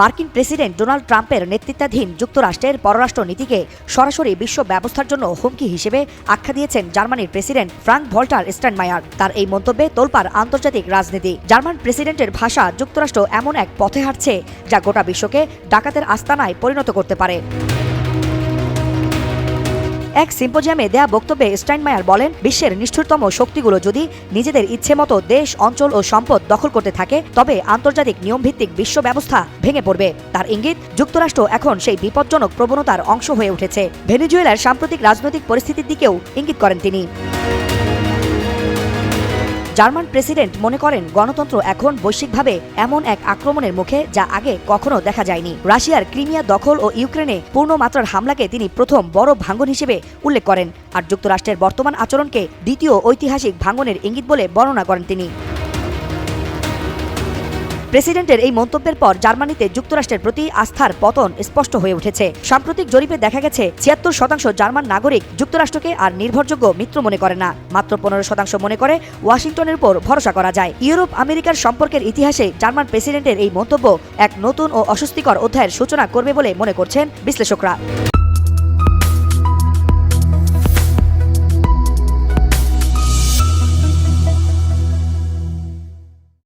মার্কিন president Donald ট্রাম্পের নেতৃত্বাধীন যুক্তরাষ্ট্রের পররাষ্ট্র নীতিকে সরাসরি বিশ্ব ব্যবস্থার জন্য হুমকি হিসেবে আখ্যা দিয়েছেন জার্মানির প্রেসিডেন্ট ফ্রাঙ্ক ভল্টার স্ট্যান্ডমায়ার তার এই মন্তব্যে তোলপার আন্তর্জাতিক রাজনীতি। জার্মান প্রেসিডেন্টের ভাষা যুক্তরাষ্ট্র এমন এক পথে হাঁটছে যা গোটা বিশ্বকে ডাকাতের আস্তানায় পরিণত করতে পারে। এক সিম্পোজিয়ামে দেয়া বক্তব্যে স্টাইনমায়ার বলেন, বিশ্বের নিষ্ঠুরতম শক্তিগুলো যদি নিজেদের ইচ্ছে মতো দেশ, অঞ্চল ও সম্পদ দখল করতে থাকে, তবে আন্তর্জাতিক নিয়মভিত্তিক বিশ্ব ব্যবস্থা ভেঙে পড়বে। তার ইঙ্গিত, যুক্তরাষ্ট্র এখন সেই বিপজ্জনক প্রবণতার অংশ হয়ে উঠেছে। ভেনিজুয়েলার সাম্প্রতিক রাজনৈতিক পরিস্থিতির দিকেও ইঙ্গিত করেন তিনি। জার্মান প্রেসিডেন্ট মনে করেন গণতন্ত্র এখন বৈশ্বিকভাবে এমন এক আক্রমণের মুখে যা আগে কখনো দেখা যায়নি। রাশিয়ার ক্রিমিয়া দখল ও ইউক্রেনে পূর্ণ মাত্রার হামলাকে তিনি প্রথম বড় ভাঙ্গন হিসেবে উল্লেখ করেন। আর যুক্তরাষ্ট্রের বর্তমান আচরণকে দ্বিতীয় ঐতিহাসিক ভাঙ্গনের ইঙ্গিত বলে বর্ণনা করেন তিনি। প্রেসিডেন্টের এই মন্তব্যের পর জার্মানিতে যুক্তরাষ্ট্রের প্রতি আস্থার পতন স্পষ্ট হয়ে উঠেছে। সাম্প্রতিক জরিপে দেখা গেছে, ছিয়াত্তর শতাংশ জার্মান নাগরিক যুক্তরাষ্ট্রকে আর নির্ভরযোগ্য মিত্র মনে করে না। মাত্র পনেরো শতাংশ মনে করে ওয়াশিংটনের উপর ভরসা করা যায়। ইউরোপ, আমেরিকার সম্পর্কের ইতিহাসে জার্মান প্রেসিডেন্টের এই মন্তব্য এক নতুন ও অস্বস্তিকর অধ্যায়ের সূচনা করবে বলে মনে করছেন বিশ্লেষকরা।